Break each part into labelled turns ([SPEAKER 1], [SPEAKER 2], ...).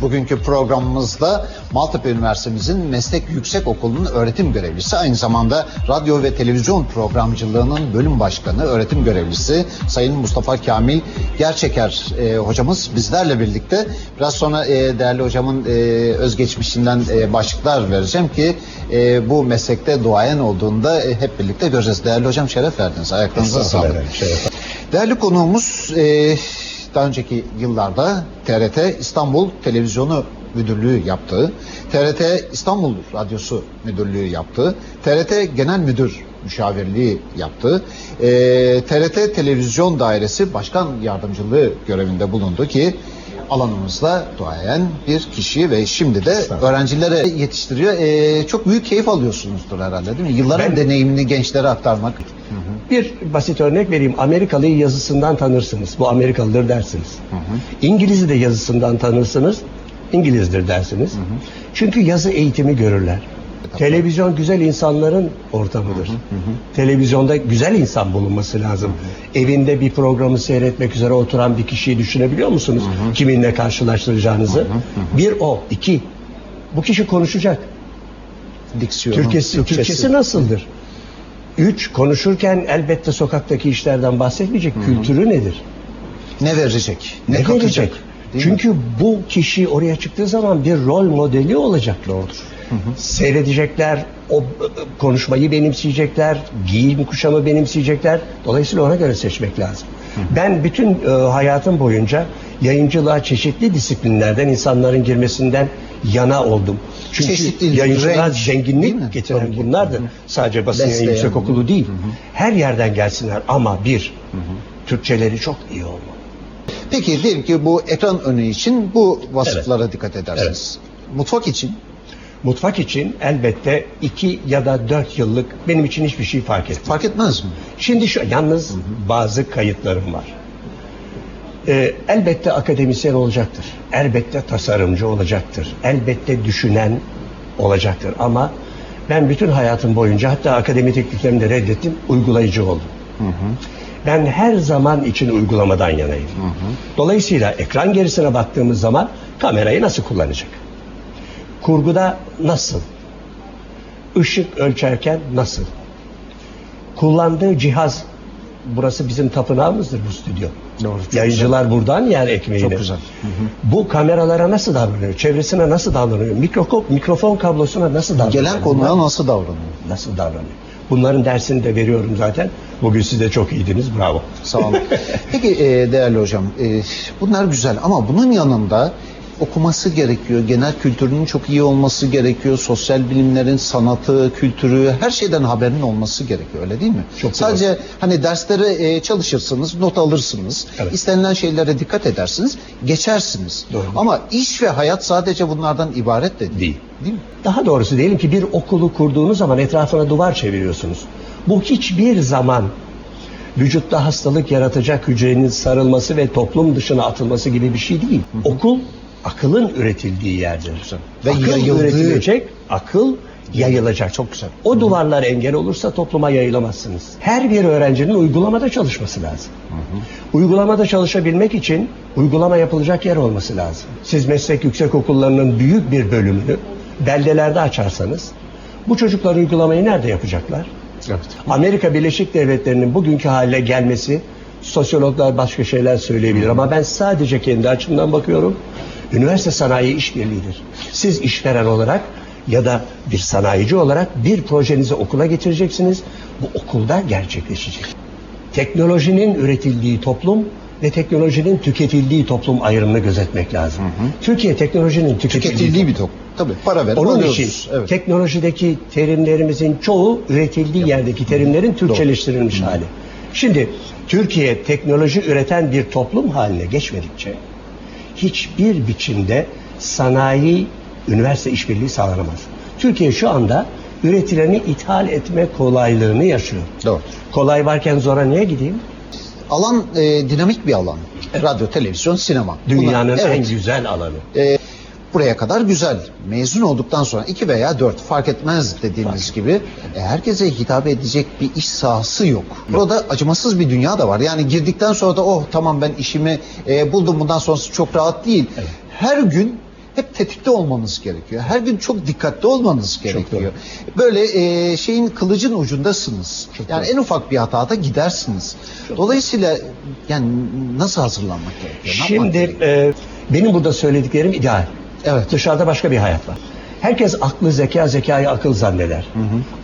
[SPEAKER 1] Bugünkü programımızda Maltepe Üniversitemizin Meslek Yüksek Okulu'nun öğretim görevlisi, aynı zamanda radyo ve televizyon programcılığının bölüm başkanı, öğretim görevlisi Sayın Mustafa Kamil Gerçeker e, hocamız bizlerle birlikte. Biraz sonra e, değerli hocamın e, özgeçmişinden e, başlıklar vereceğim ki e, bu meslekte duayen olduğunda e, hep birlikte göreceğiz. Değerli hocam şeref verdiniz. Ayaklarınıza sağlık. Değerli konuğumuz e, daha önceki yıllarda TRT İstanbul Televizyonu Müdürlüğü yaptığı, TRT İstanbul Radyosu Müdürlüğü yaptığı, TRT Genel Müdür Müşavirliği yaptığı, e, TRT Televizyon Dairesi Başkan Yardımcılığı görevinde bulundu ki alanımızda duayen bir kişi ve şimdi de öğrencilere yetiştiriyor. E, çok büyük keyif alıyorsunuzdur herhalde değil mi? Yılların
[SPEAKER 2] Ben-
[SPEAKER 1] deneyimini gençlere aktarmak.
[SPEAKER 2] Bir basit örnek vereyim. Amerikalıyı yazısından tanırsınız. Bu Amerikalıdır dersiniz. İngiliz'i de yazısından tanırsınız. İngilizdir dersiniz. Çünkü yazı eğitimi görürler. Televizyon güzel insanların ortamıdır. Televizyonda güzel insan bulunması lazım. Evinde bir programı seyretmek üzere oturan bir kişiyi düşünebiliyor musunuz? Kiminle karşılaştıracağınızı? Bir o. iki Bu kişi konuşacak.
[SPEAKER 1] Diksiyonu,
[SPEAKER 2] Türkçesi.
[SPEAKER 1] Türkçesi
[SPEAKER 2] nasıldır? Üç, konuşurken elbette sokaktaki işlerden bahsetmeyecek. Kültürü nedir?
[SPEAKER 1] Ne verecek? Ne,
[SPEAKER 2] Ne,
[SPEAKER 1] katacak?
[SPEAKER 2] verecek?
[SPEAKER 1] Değil mi?
[SPEAKER 2] Çünkü bu kişi oraya çıktığı zaman bir rol modeli olacak. Doğrudur. Seyredecekler, o e, konuşmayı benimseyecekler, giyim kuşamı benimseyecekler. Dolayısıyla ona göre seçmek lazım. Ben bütün e, hayatım boyunca yayıncılığa çeşitli disiplinlerden insanların girmesinden yana oldum. Çünkü
[SPEAKER 1] Çeşitlilik,
[SPEAKER 2] yayıncılığa
[SPEAKER 1] renk,
[SPEAKER 2] zenginlik getiren
[SPEAKER 1] Tabii ki.
[SPEAKER 2] bunlardır. Sadece basın yayın
[SPEAKER 1] Besleyen.
[SPEAKER 2] yüksek okulu değil. Her yerden gelsinler ama bir, Türkçeleri çok iyi olmalı.
[SPEAKER 1] Peki diyelim ki bu ekran önü için bu vasıflara dikkat edersiniz. Mutfak için
[SPEAKER 2] Mutfak için elbette iki ya da dört yıllık benim için hiçbir şey fark etmez.
[SPEAKER 1] fark etmez mi?
[SPEAKER 2] Şimdi şu yalnız bazı kayıtlarım var. Ee, elbette akademisyen olacaktır. Elbette tasarımcı olacaktır. Elbette düşünen olacaktır. Ama ben bütün hayatım boyunca hatta akademi tekliflerimi de reddettim. Uygulayıcı oldum. Ben her zaman için uygulamadan yanayım. Dolayısıyla ekran gerisine baktığımız zaman kamerayı nasıl kullanacak? Kurguda nasıl? Işık ölçerken nasıl? Kullandığı cihaz burası bizim tapınağımızdır bu stüdyo.
[SPEAKER 1] Doğru, çok
[SPEAKER 2] Yayıncılar buradan yer ekmeğini.
[SPEAKER 1] Çok güzel.
[SPEAKER 2] Bu kameralara nasıl davranıyor? Çevresine nasıl davranıyor? Mikrofon, mikrofon kablosuna nasıl davranıyor?
[SPEAKER 1] Gelen konuya nasıl davranıyor?
[SPEAKER 2] nasıl davranıyor? Bunların dersini de veriyorum zaten. Bugün siz de çok iyiydiniz. Bravo.
[SPEAKER 1] Sağ olun. Peki e, değerli hocam, e, bunlar güzel ama bunun yanında okuması gerekiyor. Genel kültürünün çok iyi olması gerekiyor. Sosyal bilimlerin sanatı, kültürü, her şeyden haberin olması gerekiyor. Öyle değil mi?
[SPEAKER 2] Çok doğru.
[SPEAKER 1] Sadece hani derslere e, çalışırsınız, not alırsınız.
[SPEAKER 2] Evet.
[SPEAKER 1] istenilen şeylere dikkat edersiniz, geçersiniz.
[SPEAKER 2] Doğru.
[SPEAKER 1] Ama iş ve hayat sadece bunlardan ibaret de değil.
[SPEAKER 2] Değil.
[SPEAKER 1] Değil mi?
[SPEAKER 2] Daha doğrusu diyelim ki bir okulu kurduğunuz zaman etrafına duvar çeviriyorsunuz. Bu hiçbir zaman vücutta hastalık yaratacak hücrenin sarılması ve toplum dışına atılması gibi bir şey değil. Okul akılın üretildiği yerdir.
[SPEAKER 1] Ve
[SPEAKER 2] akıl
[SPEAKER 1] yayıldığı-
[SPEAKER 2] üretilecek, akıl yayılacak. Çok güzel. O duvarlar engel olursa topluma yayılamazsınız. Her bir öğrencinin uygulamada çalışması lazım. Uygulamada çalışabilmek için uygulama yapılacak yer olması lazım. Siz meslek yüksek okullarının büyük bir bölümünü beldelerde açarsanız bu çocuklar uygulamayı nerede yapacaklar?
[SPEAKER 1] Evet.
[SPEAKER 2] Amerika Birleşik Devletleri'nin bugünkü hale gelmesi sosyologlar başka şeyler söyleyebilir ama ben sadece kendi açımdan bakıyorum. Üniversite sanayi işbirliğidir. Siz işveren olarak ya da bir sanayici olarak bir projenizi okula getireceksiniz. Bu okulda gerçekleşecek. Teknolojinin üretildiği toplum ve teknolojinin tüketildiği toplum ayrımını gözetmek lazım. Türkiye teknolojinin tüketildiği,
[SPEAKER 1] Tüketildiği bir top. Tabii para verip
[SPEAKER 2] onun
[SPEAKER 1] alıyoruz.
[SPEAKER 2] için
[SPEAKER 1] Evet.
[SPEAKER 2] teknolojideki terimlerimizin çoğu üretildiği yerdeki terimlerin Türkçeleştirilmiş hali. Şimdi Türkiye teknoloji üreten bir toplum haline geçmedikçe hiçbir biçimde sanayi üniversite işbirliği sağlanamaz. Türkiye şu anda üretileni ithal etme kolaylığını yaşıyor.
[SPEAKER 1] Doğru.
[SPEAKER 2] Kolay varken zora niye gideyim?
[SPEAKER 1] Alan e, dinamik bir alan. Radyo, televizyon, sinema.
[SPEAKER 2] Dünyanın
[SPEAKER 1] Bunlar- evet.
[SPEAKER 2] en güzel alanı.
[SPEAKER 1] E, buraya kadar güzel. Mezun olduktan sonra iki veya dört fark etmez dediğimiz gibi e, herkese hitap edecek bir iş sahası yok. Burada acımasız bir dünya da var. Yani girdikten sonra da oh tamam ben işimi e, buldum bundan sonrası çok rahat değil. Her gün hep tetikte olmanız gerekiyor. Her gün çok dikkatli olmanız gerekiyor. Böyle e, şeyin kılıcın ucundasınız.
[SPEAKER 2] Çok
[SPEAKER 1] yani
[SPEAKER 2] doğru.
[SPEAKER 1] en ufak bir hatada gidersiniz. Dolayısıyla yani nasıl hazırlanmak gerekiyor?
[SPEAKER 2] Şimdi
[SPEAKER 1] gerekiyor?
[SPEAKER 2] e, benim burada söylediklerim ideal.
[SPEAKER 1] Evet.
[SPEAKER 2] Dışarıda başka bir hayat var. Herkes aklı zeka, zekayı akıl zanneder.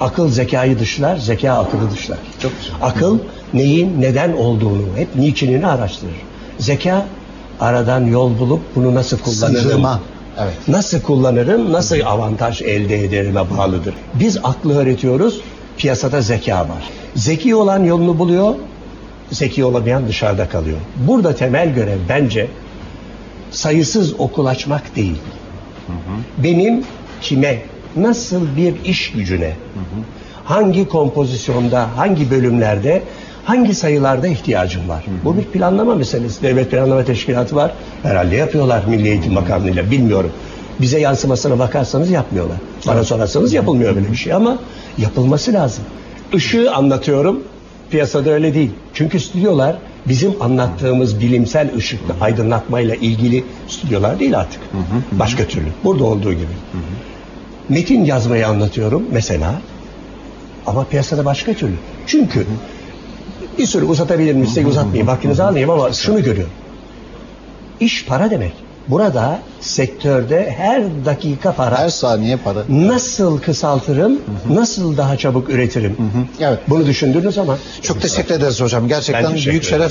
[SPEAKER 2] Akıl zekayı dışlar, zeka akıllı dışlar.
[SPEAKER 1] Çok güzel.
[SPEAKER 2] Akıl neyin neden olduğunu, hep niçinini araştırır. Zeka aradan yol bulup bunu nasıl kullanırım.
[SPEAKER 1] Evet.
[SPEAKER 2] nasıl kullanırım, nasıl avantaj elde ederime bağlıdır. Biz aklı öğretiyoruz, piyasada zeka var. Zeki olan yolunu buluyor, zeki olamayan dışarıda kalıyor. Burada temel görev bence sayısız okul açmak değil. Benim kime, nasıl bir iş gücüne, hangi kompozisyonda, hangi bölümlerde, hangi sayılarda ihtiyacım var? Bu bir planlama meselesi. Devlet Planlama Teşkilatı var. Herhalde yapıyorlar Milli Eğitim Bakanlığı'yla. Bilmiyorum. Bize yansımasına bakarsanız yapmıyorlar. Bana sorarsanız yapılmıyor böyle bir şey ama yapılması lazım. Işığı anlatıyorum. Piyasada öyle değil. Çünkü stüdyolar bizim anlattığımız bilimsel ışıklı aydınlatmayla ilgili stüdyolar değil artık. Başka türlü. Burada olduğu gibi. Metin yazmayı anlatıyorum mesela. Ama piyasada başka türlü. Çünkü bir sürü uzatabilirim isteği uzatmayayım. Vaktinizi almayayım ama şunu görüyorum. İş para demek. Burada sektörde her dakika para.
[SPEAKER 1] Her saniye para.
[SPEAKER 2] Nasıl kısaltırım, nasıl daha çabuk üretirim?
[SPEAKER 1] Evet.
[SPEAKER 2] Bunu düşündüğünüz zaman
[SPEAKER 1] Çok teşekkür ederiz hocam. Gerçekten büyük şeref